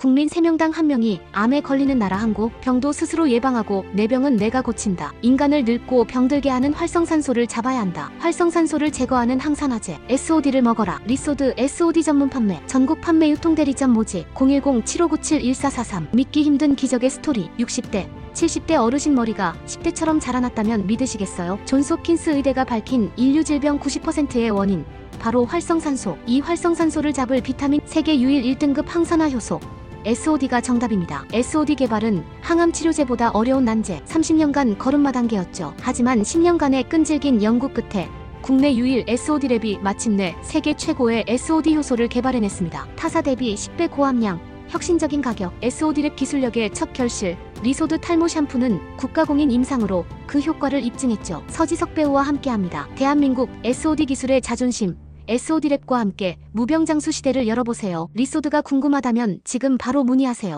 국민 3명당 1명이 암에 걸리는 나라 한국 병도 스스로 예방하고 내 병은 내가 고친다. 인간을 늙고 병들게 하는 활성산소를 잡아야 한다. 활성산소를 제거하는 항산화제 SOD를 먹어라. 리소드 SOD 전문 판매 전국 판매 유통 대리점 모집 010-7597-1443 믿기 힘든 기적의 스토리 60대 70대 어르신 머리가 10대처럼 자라났다면 믿으시겠어요? 존스홉킨스 의대가 밝힌 인류 질병 90%의 원인 바로 활성산소. 이 활성산소를 잡을 비타민 세계 유일 1등급 항산화 효소 SOD가 정답입니다. SOD 개발은 항암 치료제보다 어려운 난제 30년간 걸음마 단계였죠. 하지만 10년간의 끈질긴 연구 끝에 국내 유일 SOD 랩이 마침내 세계 최고의 SOD 효소를 개발해냈습니다. 타사 대비 10배 고함량, 혁신적인 가격, SOD 랩 기술력의 첫 결실, 리소드 탈모 샴푸는 국가공인 임상으로 그 효과를 입증했죠. 서지석 배우와 함께합니다. 대한민국 SOD 기술의 자존심, SOD 랩과 함께 무병장수 시대를 열어보세요. 리소드가 궁금하다면 지금 바로 문의하세요.